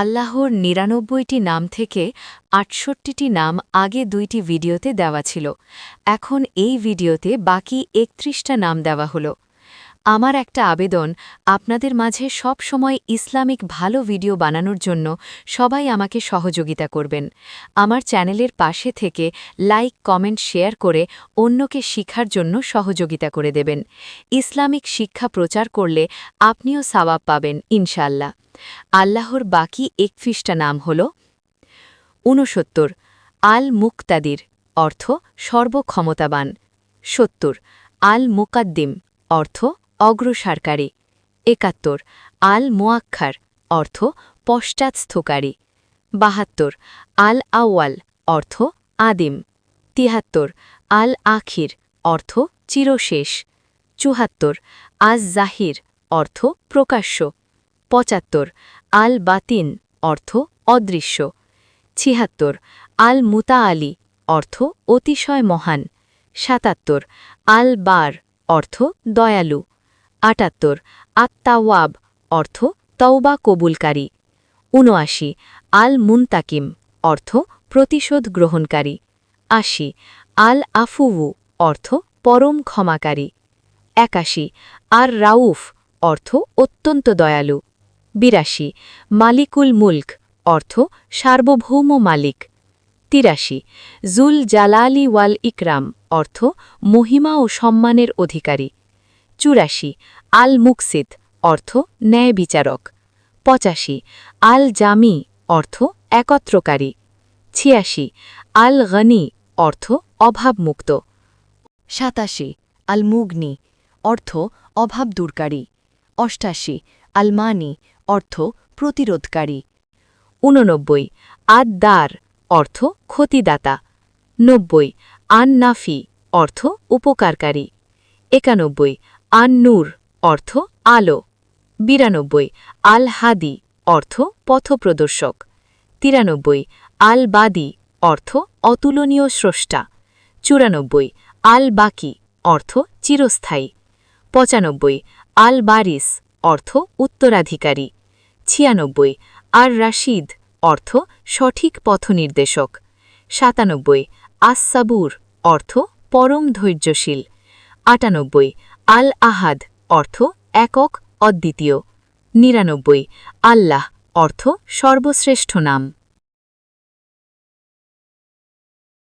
আল্লাহর নিরানব্বইটি নাম থেকে আটষট্টিটি নাম আগে দুইটি ভিডিওতে দেওয়া ছিল। এখন এই ভিডিওতে বাকি একত্রিশটা নাম দেওয়া হলো। আমার একটা আবেদন, আপনাদের মাঝে সব সময় ইসলামিক ভালো ভিডিও বানানোর জন্য সবাই আমাকে সহযোগিতা করবেন। আমার চ্যানেলের পাশে থেকে লাইক, কমেন্ট, শেয়ার করে অন্যকে শিখার জন্য সহযোগিতা করে দেবেন। ইসলামিক শিক্ষা প্রচার করলে আপনিও সাওয়াব পাবেন ইনশাল্লাহ আল্লাহর বাকি একত্রিশটা নাম হল ঊনসত্তর আল মুক্তাদির অর্থ সর্বক্ষমতাবান। সত্তর আল মুকাদ্দিম অর্থ অগ্রসারকারী। একাত্তর আল মোয়াক্ষার অর্থ পশ্চাৎস্থকারী। বাহাত্তর আল আওয়াল অর্থ আদিম। তিহাত্তর আল আখির অর্থ চিরশেষ। চুহাত্তর আজ জাহির অর্থ প্রকাশ্য। পঁচাত্তর আল বাতিন অর্থ অদৃশ্য ছিহাত্তর আল মুতা আলী অর্থ অতিশয় মহান, সাতাত্তর আল বার অর্থ দয়ালু, আটাত্তর আত্মাওয়াব অর্থ তওবা কবুলকারী উনআশি আল মুনতাকিম অর্থ প্রতিশোধ গ্রহণকারী, আশি আল আফুউ অর্থ পরম ক্ষমাকারী, একাশি আর রাউফ অর্থ অত্যন্ত দয়ালু। বিরাশি, মালিকুল মুল্ক, অর্থ, সার্বভৌম মালিক। তিরাশি, জুল জালালি ওয়াল ইকরাম, অর্থ, মহিমা ও সম্মানের অধিকারী। চুরাশি, আল মুকসিদ, অর্থ, ন্যায় বিচারক। পঁচাশি, আল জামি, অর্থ, একত্রকারী। ছিয়াশি, আল গনি, অর্থ, অভাবমুক্ত। সাতাশি, আল মুগনি, অর্থ অভাব দূরকারী অষ্টাশি আলমানি অর্থ প্রতিরোধকারী। ঊননব্বই আদ দার অর্থ ক্ষতিদাতা। নব্বই আন নাফি অর্থ উপকারকারী। একানব্বই আন নূর অর্থ আলো। বিরানব্বই আল হাদি অর্থ পথপ্রদর্শক। তিরানব্বই আল বাদি অর্থ অতুলনীয় স্রষ্টা। চুরানব্বই আল বাকি অর্থ চিরস্থায়ী। পঁচানব্বই আল বারিস অর্থ উত্তরাধিকারী। ছিয়ানব্বই। আর রাশিদ, অর্থ সঠিক পথনির্দেশক। সাতানব্বই। আসাবুর অর্থ পরম ধৈর্যশীল। আটানব্বই। আল আহাদ, অর্থ একক অদ্বিতীয়। নিরানব্বই। আল্লাহ, অর্থ সর্বশ্রেষ্ঠ নাম।